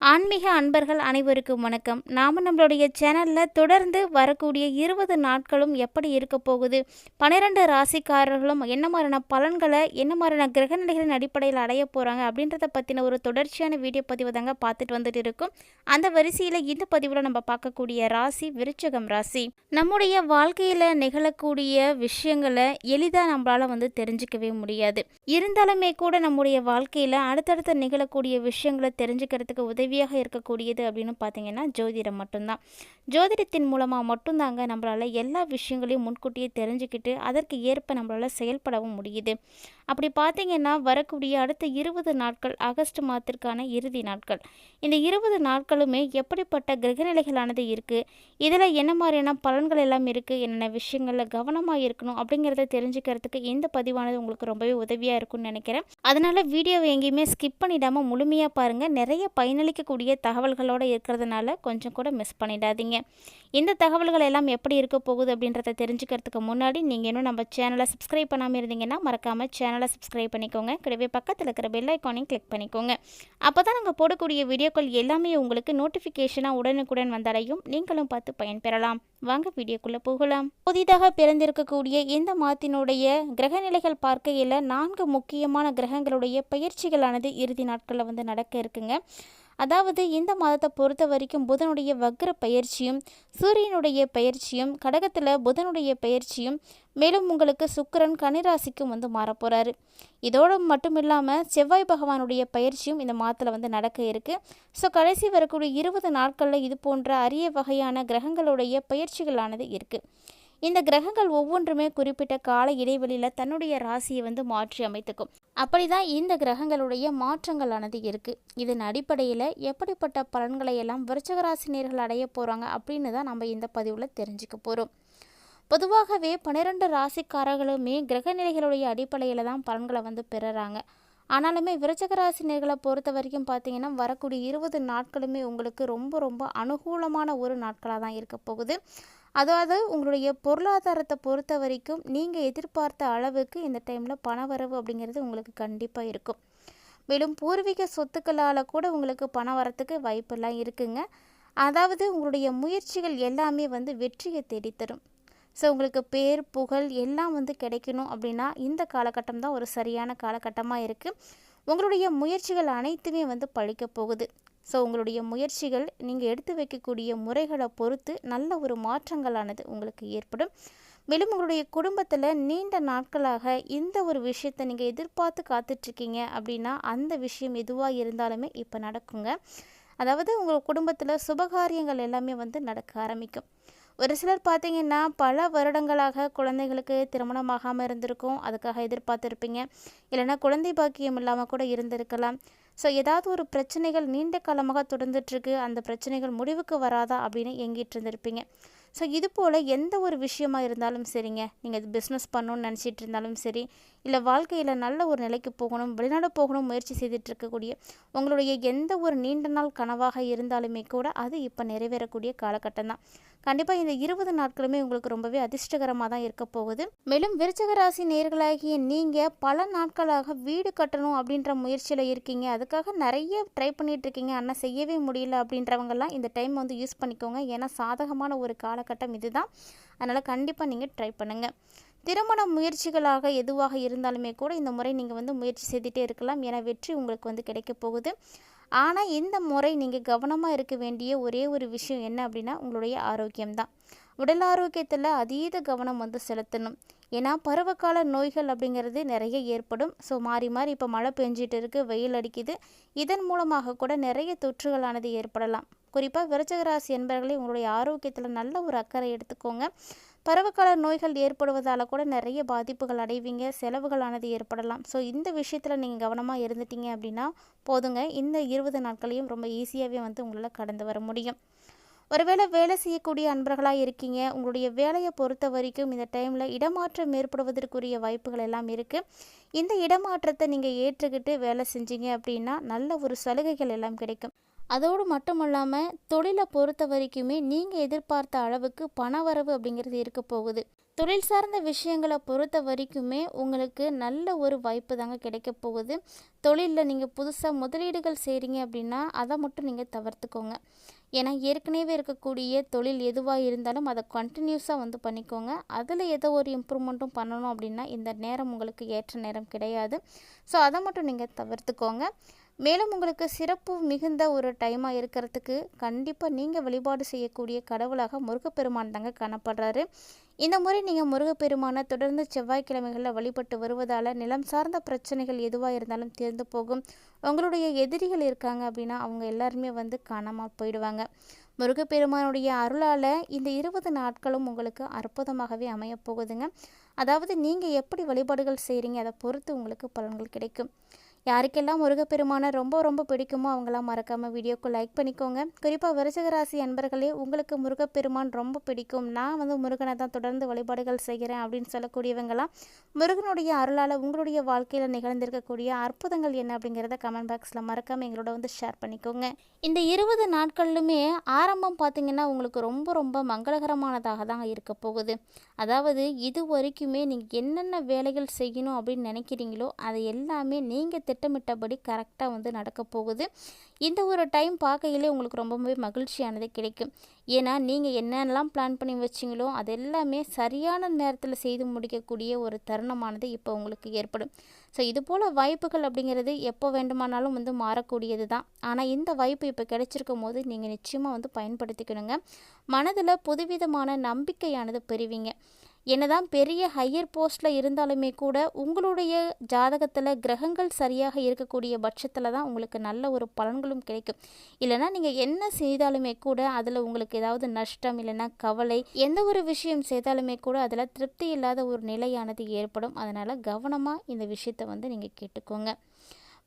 ஆன்மீக அன்பர்கள் அனைவருக்கும் வணக்கம். நாம் நம்மளுடைய சேனலில் தொடர்ந்து வரக்கூடிய இருபது நாட்களும் எப்படி இருக்க போகுது? பன்னிரெண்டு ராசிக்காரர்களும் என்ன மாதிரியான பலன்களை என்ன மாதிரியான கிரகநிலைகளின் அடிப்படையில் அடைய போகிறாங்க அப்படின்றத பற்றின ஒரு தொடர்ச்சியான வீடியோ பதிவு தாங்க பார்த்துட்டு வந்துட்டு இருக்கும். அந்த வரிசையில் இந்த பதிவில் நம்ம பார்க்கக்கூடிய ராசி விருச்சகம் ராசி. நம்முடைய வாழ்க்கையில் நிகழக்கூடிய விஷயங்களை எளிதாக நம்மளால் வந்து தெரிஞ்சுக்கவே முடியாது. இருந்தாலுமே கூட நம்முடைய வாழ்க்கையில் அடுத்தடுத்த நிகழக்கூடிய விஷயங்களை தெரிஞ்சுக்கிறதுக்கு உதவி உதவியாக இருக்கக்கூடியது அப்படின்னு பார்த்தீங்கன்னா ஜோதிடம் மட்டும்தான். ஜோதிடத்தின் மூலமாக மட்டும்தாங்க நம்மளால் எல்லா விஷயங்களையும் முன்கூட்டியே தெரிஞ்சுக்கிட்டு அதற்கு ஏற்ப நம்மளால் செயல்படவும் முடியுது. அப்படி பார்த்தீங்கன்னா வரக்கூடிய அடுத்த இருபது நாட்கள் ஆகஸ்ட் மாதத்திற்கான இறுதி நாட்கள். இந்த இருபது நாட்களுமே எப்படிப்பட்ட கிரகநிலைகளானது இருக்குது இதில் என்ன மாதிரியான பலன்கள் எல்லாம் இருக்குது என்னென்ன விஷயங்களில் கவனமாக இருக்கணும்? அப்படிங்கிறத தெரிஞ்சுக்கிறதுக்கு இந்த பதிவானது உங்களுக்கு ரொம்பவே உதவியாக இருக்கும்னு நினைக்கிறேன். அதனால் வீடியோவை எங்கேயுமே ஸ்கிப் பண்ணிடாமல் முழுமையாக பாருங்கள் நிறைய கிடைக்கக்கூடிய தகவல்களோடு இருக்கிறதுனால கொஞ்சம் கூட மிஸ் பண்ணிடாதீங்க. இந்த தகவல்கள் எல்லாம் எப்படி இருக்க போகுது அப்படின்றத தெரிஞ்சுக்கிறதுக்கு முன்னாடி நீங்கள் இன்னும் நம்ம சேனலை சப்ஸ்கிரைப் பண்ணாமல் இருந்தீங்கன்னா மறக்காமல் சேனலை சப்ஸ்கிரைப் பண்ணிக்கோங்க. கூடவே பக்கத்தில் இருக்கிற பெல் ஐக்கானையும் கிளிக் பண்ணிக்கோங்க. அப்போ தான் நாங்கள் போடக்கூடிய வீடியோக்கள் எல்லாமே உங்களுக்கு நோட்டிஃபிகேஷனாக உடனுக்குடன் வந்தடையும். நீங்களும் பார்த்து பயன்பெறலாம். வாங்க வீடியோக்குள்ளே போகலாம். புதிதாக பிறந்திருக்கக்கூடிய இந்த மாத்தினுடைய கிரகநிலைகள் பார்க்கையில் நான்கு முக்கியமான கிரகங்களுடைய பயிற்சிகளானது இறுதி நாட்களில் வந்து நடக்க இருக்குங்க. அதாவது இந்த மாதத்தை பொறுத்த வரைக்கும் புதனுடைய வக்ர பயிற்சியும் சூரியனுடைய பயிற்சியும் கடகத்தில் புதனுடைய பயிற்சியும் மேலும் உங்களுக்கு சுக்கிரன் கனிராசிக்கும் வந்து மாறப்போகிறாரு இதோடு மட்டும் இல்லாமல் செவ்வாய் பகவானுடைய பயிற்சியும் இந்த மாதத்தில் வந்து நடக்க இருக்குது ஸோ கடைசி வரக்கூடிய இருபது நாட்களில் இது போன்ற அரிய வகையான கிரகங்களுடைய பயிற்சிகளானது இருக்குது இந்த கிரகங்கள் ஒவ்வொன்றுமே குறிப்பிட்ட கால இடைவெளியில் தன்னுடைய ராசியை வந்து மாற்றி அமைத்துக்கும். அப்படி தான் இந்த கிரகங்களுடைய மாற்றங்களானது இருக்குது இதன் அடிப்படையில் எப்படிப்பட்ட பலன்களை எல்லாம் விருச்சக ராசினியர்கள் அடைய போகிறாங்க அப்படின்னு தான் நம்ம இந்த பதிவில் தெரிஞ்சுக்க போகிறோம் பொதுவாகவே பன்னிரெண்டு ராசிக்காரர்களுமே கிரகநிலைகளுடைய அடிப்படையில் தான் பலன்களை வந்து பெறுறாங்க. ஆனாலுமே விருச்சக ராசினியர்களை பொறுத்த வரைக்கும் பார்த்தீங்கன்னா வரக்கூடிய இருபது நாட்களுமே உங்களுக்கு ரொம்ப ரொம்ப அனுகூலமான ஒரு நாட்களாக தான் இருக்க போகுது. அதாவது உங்களுடைய பொருளாதாரத்தை பொறுத்த வரைக்கும் நீங்கள் எதிர்பார்த்த அளவுக்கு இந்த டைமில் பணவரவு அப்படிங்கிறது உங்களுக்கு கண்டிப்பாக இருக்கும். மேலும் பூர்வீக சொத்துக்களால் கூட உங்களுக்கு பணம் வரத்துக்கு வாய்ப்பெல்லாம் இருக்குங்க. அதாவது உங்களுடைய முயற்சிகள் எல்லாமே வந்து வெற்றியை தேடித்தரும். ஸோ உங்களுக்கு பேர் புகழ் எல்லாம் வந்து கிடைக்கணும் அப்படின்னா இந்த காலகட்டம் தான் ஒரு சரியான காலகட்டமாக இருக்குது உங்களுடைய முயற்சிகள் அனைத்துமே வந்து பழிக்க போகுது. ஸோ உங்களுடைய முயற்சிகள் நீங்கள் எடுத்து வைக்கக்கூடிய முறைகளை பொறுத்து நல்ல ஒரு மாற்றங்களானது உங்களுக்கு ஏற்படும். மேலும் உங்களுடைய குடும்பத்தில் நீண்ட நாட்களாக இந்த ஒரு விஷயத்தை நீங்கள் எதிர்பார்த்து காத்துட்ருக்கீங்க அப்படின்னா அந்த விஷயம் எதுவாக இருந்தாலுமே இப்போ நடக்குங்க. அதாவது உங்கள் குடும்பத்தில் சுபகாரியங்கள் எல்லாமே வந்து நடக்க ஆரம்பிக்கும். ஒரு சிலர் பார்த்தீங்கன்னா பல வருடங்களாக குழந்தைகளுக்கு திருமணமாகாமல் இருந்திருக்கும். அதுக்காக எதிர்பார்த்துருப்பீங்க. இல்லைன்னா குழந்தை பாக்கியம் இல்லாமல் கூட இருந்திருக்கலாம். ஸோ ஏதாவது ஒரு பிரச்சனைகள் நீண்ட காலமாக தொடர்ந்துட்டுருக்கு. அந்த பிரச்சனைகள் முடிவுக்கு வராதா அப்படின்னு எங்கிட்டு இருந்திருப்பீங்க. ஸோ இது போல் எந்த ஒரு விஷயமா இருந்தாலும் சரிங்க. நீங்கள் இது பிஸ்னஸ் பண்ணணும்னு நினச்சிட்டு இருந்தாலும் சரி. இல்லை வாழ்க்கையில் நல்ல ஒரு நிலைக்கு போகணும் வெளிநாடு போகணும் முயற்சி செய்துட்டு இருக்கக்கூடிய உங்களுடைய எந்த ஒரு நீண்ட நாள் கனவாக இருந்தாலுமே கூட அது இப்போ நிறைவேறக்கூடிய காலகட்டம் தான் கண்டிப்பாக இந்த இருபது நாட்களுமே உங்களுக்கு ரொம்பவே அதிர்ஷ்டகரமாக தான் இருக்க போகுது. மேலும் விருச்சக ராசி நேர்களாகிய நீங்கள் பல நாட்களாக வீடு கட்டணும் அப்படின்ற முயற்சியில் இருக்கீங்க. அதுக்காக நிறைய ட்ரை பண்ணிட்டு இருக்கீங்க ஆனால் செய்யவே முடியல அப்படின்றவங்கெல்லாம் இந்த டைம் வந்து யூஸ் பண்ணிக்கோங்க. ஏன்னா சாதகமான ஒரு காலகட்டம் இதுதான். அதனால் கண்டிப்பாக நீங்கள் ட்ரை பண்ணுங்கள் திருமண முயற்சிகளாக எதுவாக இருந்தாலுமே கூட இந்த முறை நீங்கள் வந்து முயற்சி செய்துகிட்டே இருக்கலாம். ஏன்னா வெற்றி உங்களுக்கு வந்து கிடைக்க போகுது. ஆனால் இந்த முறை நீங்கள் கவனமாக இருக்க வேண்டிய ஒரே ஒரு விஷயம் என்ன அப்படின்னா உங்களுடைய ஆரோக்கியம்தான் உடல் ஆரோக்கியத்தில் அதீத கவனம் வந்து செலுத்தணும். ஏன்னா பருவகால நோய்கள் அப்படிங்கிறது நிறைய ஏற்படும். ஸோ மாறி மாறி இப்போ மழை பெஞ்சிட்டு இருக்குது வெயில் அடிக்குது. இதன் மூலமாக கூட நிறைய தொற்றுகளானது ஏற்படலாம். குறிப்பாக விரச்சகராசி என்பவர்களே உங்களுடைய ஆரோக்கியத்தில் நல்ல ஒரு அக்கறை எடுத்துக்கோங்க. பருவகால நோய்கள் ஏற்படுவதால் கூட நிறைய பாதிப்புகள் அடைவீங்க செலவுகளானது ஏற்படலாம். ஸோ இந்த விஷயத்தில் நீங்கள் கவனமாக இருந்துட்டீங்க அப்படின்னா போதுங்க. இந்த இருபது நாட்களையும் ரொம்ப ஈஸியாகவே வந்து உங்களால் கடந்து வர முடியும். ஒருவேளை வேலை செய்யக்கூடிய அன்பர்களாக இருக்கீங்க. உங்களுடைய வேலையை பொறுத்த வரைக்கும் இந்த டைமில் இடமாற்றம் ஏற்படுவதற்குரிய வாய்ப்புகள் எல்லாம் இருக்குது இந்த இடமாற்றத்தை நீங்கள் ஏற்றுக்கிட்டு வேலை செஞ்சீங்க அப்படின்னா நல்ல ஒரு சலுகைகள் எல்லாம் கிடைக்கும். அதோடு மட்டும் இல்லாமல் தொழிலை பொறுத்த வரைக்குமே நீங்கள் எதிர்பார்த்த அளவுக்கு பண வரவு அப்படிங்கிறது இருக்க போகுது. தொழில் சார்ந்த விஷயங்களை பொறுத்த வரைக்குமே உங்களுக்கு நல்ல ஒரு வாய்ப்பு தாங்க கிடைக்க போகுது. தொழிலில் நீங்கள் புதுசாக முதலீடுகள் செய்கிறீங்க அப்படின்னா அதை மட்டும் நீங்கள் தவிர்த்துக்கோங்க. ஏன்னா ஏற்கனவே இருக்கக்கூடிய தொழில் எதுவாக இருந்தாலும் அதை கண்டினியூஸாக வந்து பண்ணிக்கோங்க. அதில் ஏதோ ஒரு இம்ப்ரூவ்மெண்ட்டும் பண்ணணும் அப்படின்னா இந்த நேரம் உங்களுக்கு ஏற்ற நேரம் கிடையாது. ஸோ அதை மட்டும் நீங்கள் தவிர்த்துக்கோங்க. மேலும் உங்களுக்கு சிறப்பு மிகுந்த ஒரு டைமாக இருக்கிறதுக்கு கண்டிப்பாக நீங்கள் வழிபாடு செய்யக்கூடிய கடவுளாக முருகப்பெருமான் தாங்க காணப்படுறாரு. இந்த முறை நீங்கள் முருகப்பெருமானை தொடர்ந்து செவ்வாய்க்கிழமைகளில் வழிபட்டு வருவதால் நிலம் சார்ந்த பிரச்சனைகள் எதுவாக இருந்தாலும் தீர்ந்து போகும். உங்களுடைய எதிரிகள் இருக்காங்க அப்படின்னா அவங்க எல்லாருமே வந்து காணாமல் போயிடுவாங்க. முருகப்பெருமானுடைய அருளால் இந்த இருபது நாட்களும் உங்களுக்கு அற்புதமாகவே அமையப் போகுதுங்க. அதாவது நீங்கள் எப்படி வழிபாடுகள் செய்கிறீங்க அதை பொறுத்து உங்களுக்கு பலன்கள் கிடைக்கும். யாருக்கெல்லாம் முருகப்பெருமானை ரொம்ப ரொம்ப பிடிக்குமோ அவங்களாம் மறக்காமல் வீடியோக்கு லைக் பண்ணிக்கோங்க. குறிப்பாக விருச்சக ராசி அன்பர்களே உங்களுக்கு முருகப்பெருமான் ரொம்ப பிடிக்கும். நான் வந்து முருகனை தான் தொடர்ந்து வழிபாடுகள் செய்கிறேன் அப்படின்னு சொல்லக்கூடியவங்களாம் முருகனுடைய அருளால் உங்களுடைய வாழ்க்கையில் நிகழ்ந்திருக்கக்கூடிய அற்புதங்கள் என்ன அப்படிங்கிறத கமெண்ட் பாக்ஸில் மறக்காமல் எங்களோட வந்து ஷேர் பண்ணிக்கோங்க. இந்த இருபது நாட்கள்லுமே ஆரம்பம் பார்த்திங்கன்னா உங்களுக்கு ரொம்ப ரொம்ப மங்களகரமானதாக தான் இருக்க போகுது. அதாவது இது வரைக்குமே நீங்கள் என்னென்ன வேலைகள் செய்யணும் அப்படின்னு நினைக்கிறீங்களோ அதை எல்லாமே நீங்கள் திட்டமிட்டபடி கரெக்டாக வந்து நடக்க போகுது. இந்த ஒரு டைம் பார்க்கையிலே உங்களுக்கு ரொம்பவே மகிழ்ச்சியானது கிடைக்கும். ஏன்னா நீங்கள் என்னென்னலாம் பிளான் பண்ணி வச்சிங்களோ அது எல்லாமே சரியான நேரத்தில் செய்து முடிக்கக்கூடிய ஒரு தருணமானது இப்போ உங்களுக்கு ஏற்படும். ஸோ இது போல் வாய்ப்புகள் அப்படிங்கிறது எப்போ வேண்டுமானாலும் வந்து மாறக்கூடியது தான் ஆனால் இந்த வாய்ப்பு இப்போ கிடைச்சிருக்கும் போது நீங்கள் நிச்சயமாக வந்து பயன்படுத்திக்கணுங்க. மனதில் புதுவிதமான நம்பிக்கையானது பெறுவீங்க. என்னதான் பெரிய ஹையர் போஸ்ட்டில் இருந்தாலுமே கூட உங்களுடைய ஜாதகத்தில் கிரகங்கள் சரியாக இருக்கக்கூடிய பட்சத்தில் தான் உங்களுக்கு நல்ல ஒரு பலன்களும் கிடைக்கும். இல்லைனா நீங்கள் என்ன செய்தாலுமே கூட அதில் உங்களுக்கு ஏதாவது நஷ்டம் இல்லைன்னா கவலை எந்த ஒரு விஷயம் செய்தாலுமே கூட அதில் திருப்தி இல்லாத ஒரு நிலையானது ஏற்படும். அதனால் கவனமாக இந்த விஷயத்தை வந்து நீங்கள் கேட்டுக்கோங்க.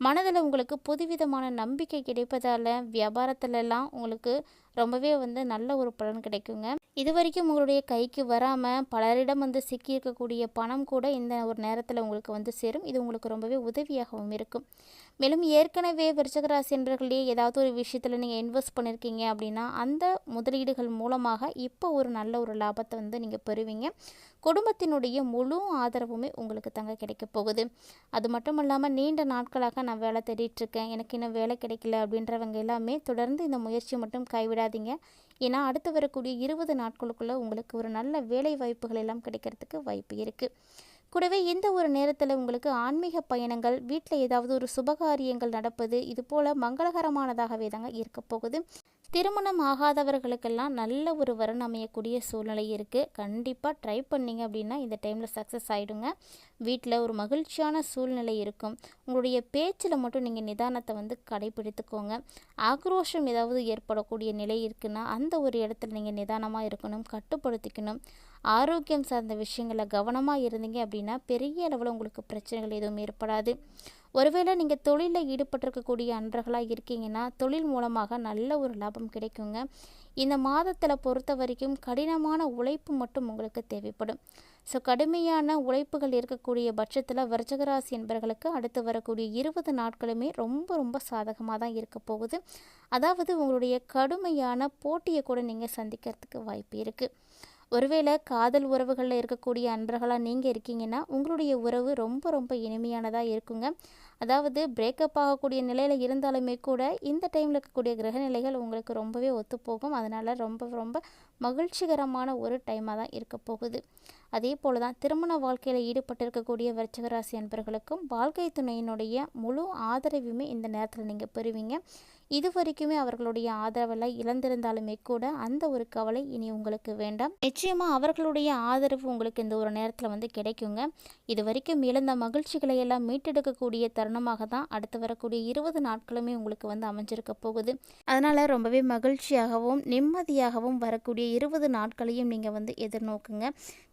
மனதில் உங்களுக்கு புதுவிதமான நம்பிக்கை கிடைப்பதால் வியாபாரத்துலலாம் உங்களுக்கு ரொம்பவே வந்து நல்ல ஒரு பலன் கிடைக்குங்க. இது வரைக்கும் உங்களுடைய கைக்கு வராமல் பலரிடம் வந்து சிக்கியிருக்கக்கூடிய பணம் கூட இந்த ஒரு நேரத்தில் உங்களுக்கு வந்து சேரும். இது உங்களுக்கு ரொம்பவே உதவியாகவும் இருக்கும். மேலும் ஏற்கனவே விருச்சகராசி என்பர்களே ஏதாவது ஒரு விஷயத்தில் நீங்கள் இன்வெஸ்ட் பண்ணியிருக்கீங்க அப்படின்னா அந்த முதலீடுகள் மூலமாக இப்போ ஒரு நல்ல ஒரு லாபத்தை வந்து நீங்கள் பெறுவீங்க. குடும்பத்தினுடைய முழு ஆதரவுமே உங்களுக்கு தங்க கிடைக்க போகுது. அது மட்டும் இல்லாமல் நீண்ட நாட்களாக நான் வேலை தேடிட்டுருக்கேன். எனக்கு இன்னும் வேலை கிடைக்கல அப்படின்றவங்க எல்லாமே தொடர்ந்து இந்த முயற்சி மட்டும் கைவிடாதீங்க. ஏன்னா அடுத்து வரக்கூடிய இருபது நாட்களுக்குள்ளே உங்களுக்கு ஒரு நல்ல வேலை வாய்ப்புகள் எல்லாம் கிடைக்கிறதுக்கு வாய்ப்பு இருக்குது கூடவே இந்த ஒரு நேரத்தில் உங்களுக்கு ஆன்மீக பயணங்கள் வீட்டில் ஏதாவது ஒரு சுபகாரியங்கள் நடப்பது இது போல் மங்களகரமானதாகவே தாங்க இருக்க போகுது. திருமணம் ஆகாதவர்களுக்கெல்லாம் நல்ல ஒரு வரன் அமையக்கூடிய சூழ்நிலை இருக்குது கண்டிப்பாக ட்ரை பண்ணிங்க அப்படின்னா இந்த டைமில் சக்ஸஸ் ஆகிடுங்க வீட்டில் ஒரு மகிழ்ச்சியான சூழ்நிலை இருக்கும். உங்களுடைய பேச்சில் மட்டும் நீங்கள் நிதானத்தை வந்து கடைபிடித்துக்கோங்க. ஆக்ரோஷம் ஏதாவது ஏற்படக்கூடிய நிலை இருக்குன்னா அந்த ஒரு இடத்துல நீங்கள் நிதானமாக இருக்கணும் கட்டுப்படுத்திக்கணும். ஆரோக்கியம் சார்ந்த விஷயங்களில் கவனமாக இருந்தீங்க அப்படின்னா பெரிய அளவில் உங்களுக்கு பிரச்சனைகள் எதுவும் ஏற்படாது. ஒருவேளை நீங்கள் தொழிலில் ஈடுபட்டிருக்கக்கூடிய அன்றர்களாக இருக்கீங்கன்னா தொழில் மூலமாக நல்ல ஒரு லாபம் கிடைக்குங்க. இந்த மாதத்தில் பொறுத்த வரைக்கும் கடினமான உழைப்பு மட்டும் உங்களுக்கு தேவைப்படும். ஸோ கடுமையான உழைப்புகள் இருக்கக்கூடிய பட்சத்தில் விரச்சகராசி என்பவர்களுக்கு அடுத்து வரக்கூடிய இருபது நாட்களுமே ரொம்ப ரொம்ப சாதகமாக தான் இருக்க போகுது. அதாவது உங்களுடைய கடுமையான போட்டியை கூட நீங்கள் சந்திக்கிறதுக்கு வாய்ப்பு இருக்குது ஒருவேளை காதல் உறவுகளில் இருக்கக்கூடிய அன்பர்களாக நீங்கள் இருக்கீங்கன்னா உங்களுடைய உறவு ரொம்ப ரொம்ப இனிமையானதாக இருக்குங்க. அதாவது பிரேக்கப் ஆகக்கூடிய நிலையில் இருந்தாலுமே கூட இந்த டைமில் இருக்கக்கூடிய கிரகநிலைகள் உங்களுக்கு ரொம்பவே ஒத்துப்போகும். அதனால் ரொம்ப ரொம்ப மகிழ்ச்சிகரமான ஒரு டைமாக தான் இருக்க போகுது. அதே போல் தான் திருமண வாழ்க்கையில் ஈடுபட்டிருக்கக்கூடிய விருச்சகராசி அன்பர்களுக்கும் வாழ்க்கை துணையினுடைய முழு ஆதரவுமே இந்த நேரத்தில் நீங்கள் பெறுவீங்க. இது வரைக்குமே அவர்களுடைய ஆதரவெல்லாம் இழந்திருந்தாலுமே கூட அந்த ஒரு கவலை இனி உங்களுக்கு வேண்டாம். நிச்சயமாக அவர்களுடைய ஆதரவு உங்களுக்கு இந்த ஒரு நேரத்தில் வந்து கிடைக்குங்க. இது வரைக்கும் இழந்த மகிழ்ச்சிகளை எல்லாம் மீட்டெடுக்கக்கூடிய தருணமாக தான் அடுத்து வரக்கூடிய இருபது நாட்களுமே உங்களுக்கு வந்து அமைஞ்சிருக்க போகுது. அதனால் ரொம்பவே மகிழ்ச்சியாகவும் நிம்மதியாகவும் வரக்கூடிய இருபது நாட்களையும் நீங்கள் வந்து எதிர்நோக்குங்க.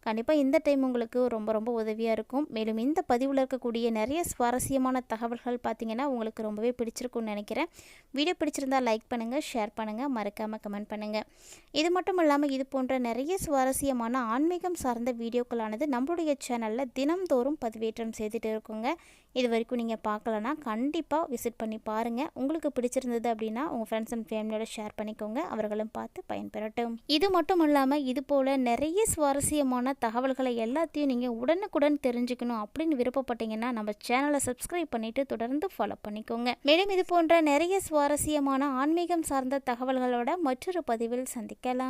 கண்டிப்பாக இந்த டைம் உங்களுக்கு ரொம்ப ரொம்ப உதவியாக இருக்கும். மேலும் இந்த பதிவில் இருக்கக்கூடிய நிறைய சுவாரஸ்யமான தகவல்கள் பார்த்தீங்கன்னா உங்களுக்கு ரொம்பவே பிடிச்சிருக்கும்னு நினைக்கிறேன். வீடியோ பிடிச்சிருந்தால் பிடிச்சிருந்தா லைக் பண்ணுங்கள் ஷேர் பண்ணுங்கள் மறக்காமல் கமெண்ட் பண்ணுங்கள் இது மட்டும் இல்லாமல் இது போன்ற நிறைய சுவாரஸ்யமான ஆன்மீகம் சார்ந்த வீடியோக்களானது நம்மளுடைய சேனலில் தினம்தோறும் பதிவேற்றம் செய்துட்டு இருக்கோங்க. இது வரைக்கும் நீங்கள் பார்க்கலனா கண்டிப்பாக விசிட் பண்ணி பாருங்கள் உங்களுக்கு பிடிச்சிருந்தது அப்படின்னா உங்கள் ஃப்ரெண்ட்ஸ் அண்ட் ஃபேமிலியோட ஷேர் பண்ணிக்கோங்க. அவர்களும் பார்த்து பயன்பெறட்டும். இது மட்டும் இல்லாமல் இது போல் நிறைய சுவாரஸ்யமான தகவல்களை எல்லாத்தையும் நீங்கள் உடனுக்குடன் தெரிஞ்சுக்கணும் அப்படின்னு விருப்பப்பட்டீங்கன்னா நம்ம சேனலை சப்ஸ்கிரைப் பண்ணிவிட்டு தொடர்ந்து ஃபாலோ பண்ணிக்கோங்க. மேலும் இது போன்ற நிறைய சுவாரஸ்யமான ஆன்மீகம் சார்ந்த தகவல்களோட மற்றொரு பதிவில் சந்திக்கலாம்.